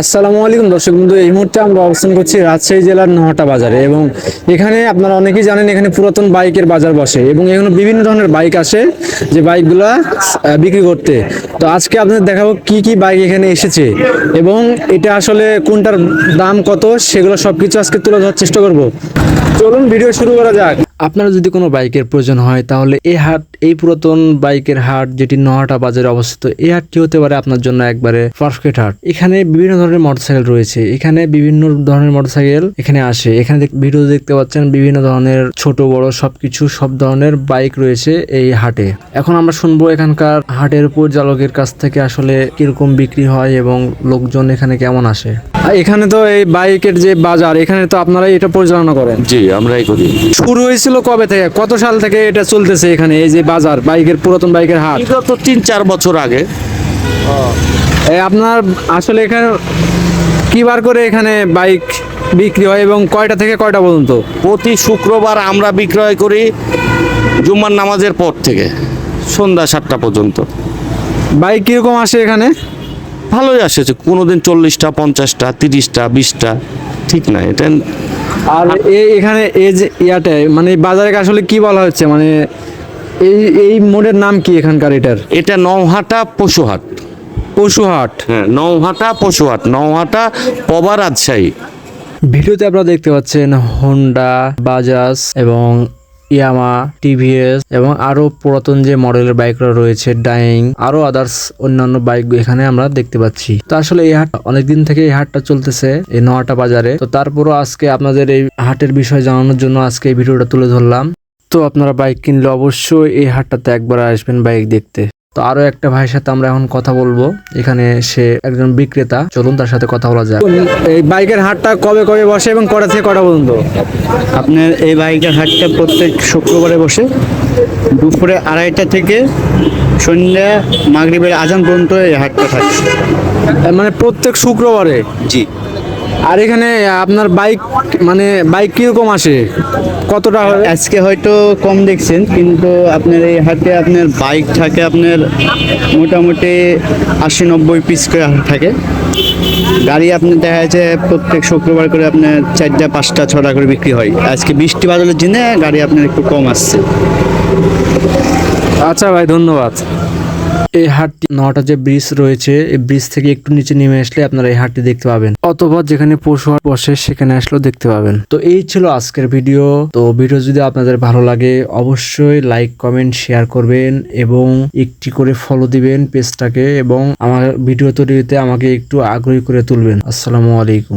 আসসালামু আলাইকুম দর্শক বন্ধু, এই মুহূর্তে আমরা অবস্থান করছি রাজশাহী জেলার নহটা বাজারে এবং এখানে আপনারা অনেকেই জানেন এখানে পুরাতন বাইকের বাজার বসে এবং এখানে বিভিন্ন ধরনের বাইক আসে যে বাইকগুলা বিক্রি করতে। তো আজকে আপনাদের দেখাবো কি কি বাইক এখানে এসেছে। এবং এটা আসলে কোনটার দাম কত, সেগুলো সবকিছু আজকে তুলে ধরার চেষ্টা করব। চলুন ভিডিও শুরু করা যাক। আপনার যদি কোনো বাইকের প্রয়োজন হয়, তাহলে এই হাট, এই পুরাতন বাইকের হাট, যেটি নহাটা বাজারে অবস্থিত এই হাটটি হতে পারে আপনার জন্য একবারে পারফেক্ট হাট। এখানে বিভিন্ন ধরনের মোটরসাইকেল রয়েছে। এখানে বিভিন্ন ধরনের মোটরসাইকেল এখানে আসে। এখানে ভিডিও দেখতে পাচ্ছেন বিভিন্ন ধরনের ছোট, বড় সবকিছু, সব ধরনের বাইক রয়েছে এই হাটে। এখন আমরা শুনব এখানকার হাটের পরিচালকের কাছ থেকে আসলে কীরকম বিক্রি হয় এবং লোকজন এখানে কেমন আসে? এখানে তো এই বাইকের যে বাজার এখানে তো আপনারা এটা পরিচালনা করেন। জি আমরাই করি। শুরু হয়েছিল কবে থেকে? কত সাল থেকে এটা চলতেছে এখানে এই যে বাজার বাইকের পুরাতন বাইকের হাট? বিগত তিন চার বছর আগে। এ, আপনার আসলে এখানে কি বার করে এখানে বাইক বিক্রি হয় এবং কয়টা থেকে কয়টা পর্যন্ত? প্রতি শুক্রবার আমরা বিক্রয় করি জুম্মার নামাজের পর থেকে সন্ধ্যা সাতটা পর্যন্ত। বাইক কীরকম আসে এখানে? ভালোই আসেছে কোনোদিন চল্লিশটা পঞ্চাশটা তিরিশটা বিশটা ঠিক না এটা আর এই এখানে এই যে ইয়াতে মানে বাজারে আসলে কি বলা হচ্ছে? মানে এই এই মোড়ের নাম কি এখানকার এটার? এটা নওহাটা পশুহাট। পশুহাট। হ্যাঁ নওহাটা পশুহাট নওহাটা পবা রাজশাহী। ভিডিওতে আপনারা দেখতে পাচ্ছেন হোন্ডা বাজাজ এবং ইয়ামা টিভিএস এবং আরও পুরাতন যে মডেলের বাইকরা রয়েছে ডাইং আরও আদার্স অন্যান্য বাইক এখানে আমরা দেখতে পাচ্ছি। তো আসলে এই হাট অনেকদিন থেকে এই হাটটা চলতেছে, এই নটা বাজারে। তো তারপরও আজকে আপনাদের এই হাটের বিষয় জানানোর জন্য আজকে এই ভিডিওটা তুলে ধরলাম। তো আপনারা বাইক কিনলে অবশ্যই এই হাটটাতে একবার আসবেন বাইক দেখতে। তো আরও একটা ভাইয়ের সাথে আমরা এখন কথা বলব। এখানে সে একজন বিক্রেতা। চলুন তার সাথে কথা বলা যাক। এই বাইকের হাটটা কবে কবে বসে এবং কটা থেকে কটা পর্যন্ত? আপনার এই বাইকের হাটটা প্রত্যেক শুক্রবারে বসে। দুপুরে আড়াইটা থেকে সন্ধ্যা মাগরিবের আজান পর্যন্ত এই হাটটা থাকে। মানে প্রত্যেক শুক্রবারে? জি। আর এখানে আপনার বাইক মানে বাইক কীরকম আসে? কতটা? আজকে হয়তো কম দেখছেন কিন্তু আপনার এই হাটে আপনার বাইক থাকে আপনার মোটামুটি আশি নব্বই পিস করে থাকে। গাড়ি আপনার দেখা যাচ্ছে প্রত্যেক শুক্রবার করে আপনার চারটা পাঁচটা ছটা করে বিক্রি হয়। আজকে বৃষ্টি বাদলের জন্য গাড়ি আপনার একটু কম আসছে। আচ্ছা ভাই ধন্যবাদ। এই হাটটি নটা যে ব্রিজ রয়েছে, এই ব্রিজ থেকে একটু নিচে নেমে আসলে আপনারা এই হাটটি দেখতে পাবেন। অথবা যেখানে পশু হাট বসে, সেখানে আসলেও দেখতে পাবেন। তো এই ছিল আজকের ভিডিও। তো ভিডিও যদি আপনাদের ভালো লাগে, অবশ্যই লাইক, কমেন্ট, শেয়ার করবেন এবং একটি করে ফলো দিবেন পেজটাকে এবং আমার ভিডিও তৈরিতে আমাকে একটু আগ্রহী করে তুলবেন। আসসালামু আলাইকুম।